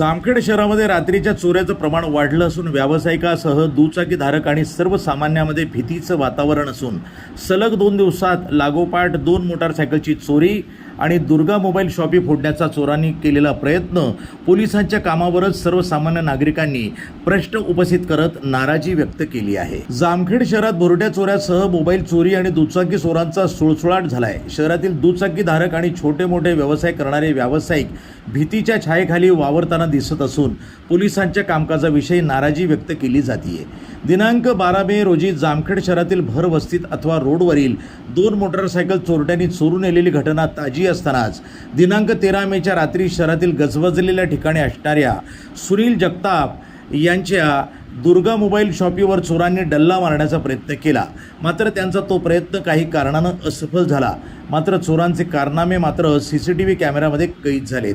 जामखेड शहरामध्ये रात्रीच्या चोऱ्याचं प्रमाण वाढलं असून व्यावसायिकासह दुचाकीधारक आणि सर्वसामान्यामध्ये भीतीचं वातावरण असून सलग दोन दिवसात लागोपाठ दोन मोटारसायकलची चोरी आणि दुर्गा मोबाईल शॉपी फोडण्याचा चोरांनी केलेला प्रयत्न पोलिसांच्या कामावरच सर्वसामान्य नागरिकांनी प्रश्न उपस्थित करत नाराजी व्यक्त केली आहे. जामखेड शहरात बोरड्या चोऱ्यासह मोबाईल चोरी आणि दुचाकी चोरांचा सुळसुळाट झालाय. शहरातील दुचाकीधारक आणि छोटे मोठे व्यवसाय करणारे व्यावसायिक भीतीच्या छायेखाली वावरताना दिसत असून पोलिसांच्या कामकाजाविषयी नाराजी व्यक्त केली जाते दिनांक बारा मे रोजी जामखेड शहरातील भरवस्तीत अथवा रोडवरील दोन मोटारसायकल चोरट्यांनी चोरून नेलेली घटना ताजी असतानाच दिनांक तेरा मेच्या रात्री शहरातील गजबजलेल्या ठिकाणी असणाऱ्या सुनील जगताप यांच्या दुर्गा मोबाईल शॉपीवर चोरांनी डल्ला मारण्याचा प्रयत्न केला. मात्र त्यांचा तो प्रयत्न काही कारणानं असफल झाला. मात्र चोरांचे कारनामे मात्र सी सी टी व्ही कॅमेऱ्यामध्ये कैद झालेत.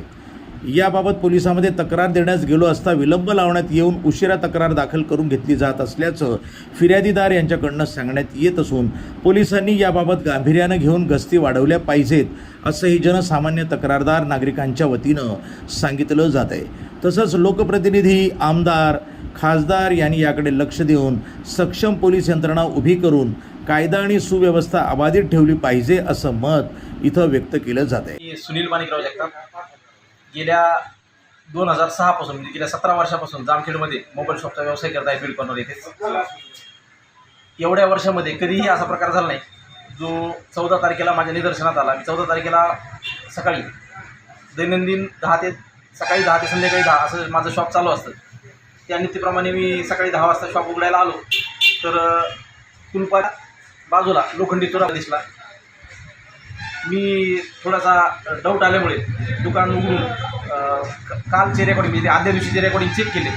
याबाबत पोलिसांमध्ये तक्रार देण्यास गेलो असता विलंब लावण्यात येऊन उशिरा तक्रार दाखल करून घेतली जात असल्याचं फिर्यादीदार यांच्याकडनं सांगण्यात येत असून पोलिसांनी याबाबत गांभीर्यानं घेऊन गस्ती वाढवल्या पाहिजेत असंही जनसामान्य तक्रारदार नागरिकांच्या वतीनं सांगितलं जात आहे तसंच लोकप्रतिनिधी आमदार खासदार यांनी याकडे लक्ष देऊन सक्षम पोलीस यंत्रणा उभी करून कायदा आणि सुव्यवस्था अबाधित ठेवली पाहिजे असं मत इथं व्यक्त केलं जात आहे सुनील माणिकराव जगताप. गेल्या दोन हजार सहापासून म्हणजे गेल्या सतरा वर्षापासून जामखेडमध्ये मोबाईल शॉपचा व्यवसाय करत आहे बीड कॉर्नर येथे एवढ्या वर्षामध्ये कधीही असा प्रकार झाला नाही. जो चौदा तारखेला माझ्या निदर्शनात आला. मी चौदा तारखेला सकाळी दैनंदिन दहा ते सकाळी दहा ते संध्याकाळी दहा असं माझं शॉप चालू असतं. त्या नीतीप्रमाणे मी सकाळी दहा वाजता शॉप उघडायला आलो. तर कुलपा बाजूला लोखंडी चुरा दिसला. मी थोडासा डाऊट आल्यामुळे दुकान उघडून अ, क- कालचे रेकॉर्डिंग म्हणजे आदल्या दिवशीचे रेकॉर्डिंग चेक केले.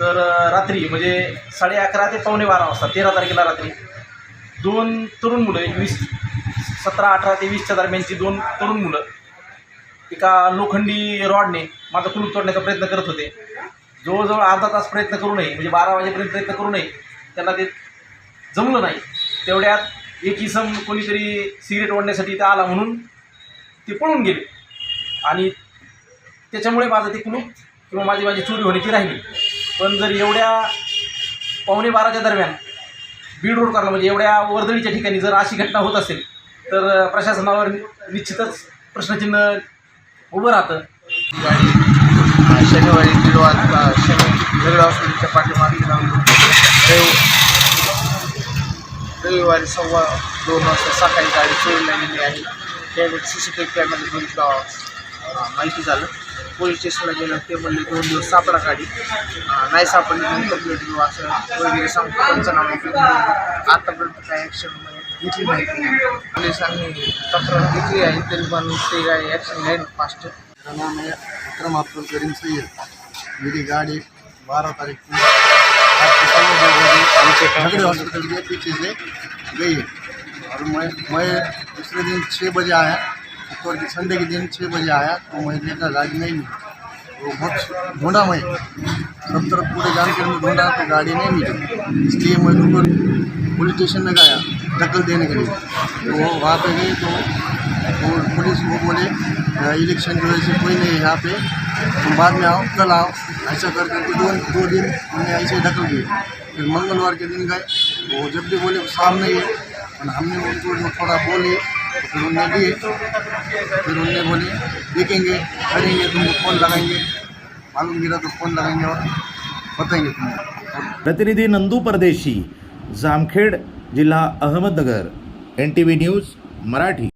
तर रात्री म्हणजे साडे अकरा ते पावणे बारा वाजता तेरा तारखेला रात्री दोन तरुण मुलं एक वीस सतरा अठरा ते वीसच्या दरम्यानची दोन तरुण मुलं एका लोखंडी रॉडने माझा कुलूप तोडण्याचा प्रयत्न करत होते. जवळजवळ अर्धा तास प्रयत्न करू नये म्हणजे बारा वाजेपर्यंत प्रयत्न करू नये त्यांना ते जमलं नाही. तेवढ्यात एक इसम कोणीतरी सिगरेट ओढण्यासाठी इथं आला म्हणून ते पळून गेले आणि त्याच्यामुळे माझं ते कुलूप किंवा माझी माझी चोरी होण्याची राहिली पण जर एवढ्या पावणे बाराच्या दरम्यान बीड रोड करला म्हणजे एवढ्या वर्दळीच्या ठिकाणी जर अशी घटना होत असेल तर प्रशासनावर निश्चितच प्रश्नचिन्ह उभं राहतं शनिवारी दीड वाजता शनि दीड हॉस्पिटलच्या पाठीमागे जाऊन रविवारी सव्वा दोन वाजता सकाळी गाडी चोरीला गेली आहे त्यावेळेस C C T V camera बघितला. माहिती झालं. पोलीस स्टेशनला गेलं. ते म्हणले दोन दिवस सापडा गाडी. नाही सापडली म्हणून कंप्लेंट घेऊ असं वगैरे सांगतो पंचनामा केलं. काय ॲक्शन घेतली नाही पोलिसांनी तक्रार घेतली आहे. तरी पण ते काय ॲक्शन नाही फास्ट नाम है अक्रम अब्दुल करीम सैयद मेरी गाड़ी बारह तारीख को झगड़े हॉस्पिटल के पीछे से गई है। और मैं मैं दूसरे दिन छः बजे आया के संडे के दिन छः बजे आया तो मैं देखा गाड़ी नहीं मिली। तो बहुत ढूंढा मैं सब तरफ़ पूरे जानकारी में ढूंढा तो गाड़ी नहीं मिली। इसलिए मैं उनको पुलिस स्टेशन में गया दखल देने के लिए। तो वो वहाँ पे गई तो पुलिस वो बोले "अ, इलेक्शन की वजह से कोई नहीं है यहाँ पे। तुम बाद में आओ, कल आओ। ऐसा कर करके दो दो दिन हमने ऐसे ही ढकल दिए। फिर मंगलवार के दिन गए। वो जब भी बोले सामने ही है। और हमने उनको जो थोड़ा बोले, फिर उनने दिए। फिर उनने बोले, देखेंगे, करेंगे तुमको फ़ोन लगाएँगे। मालूम गिरा तो फ़ोन लगाएँगे और बताएँगे तुमको। प्रतिनिधि नंदू परदेशी, जामखेड जिल्हा Ahmednagar. N T V news, Marathi.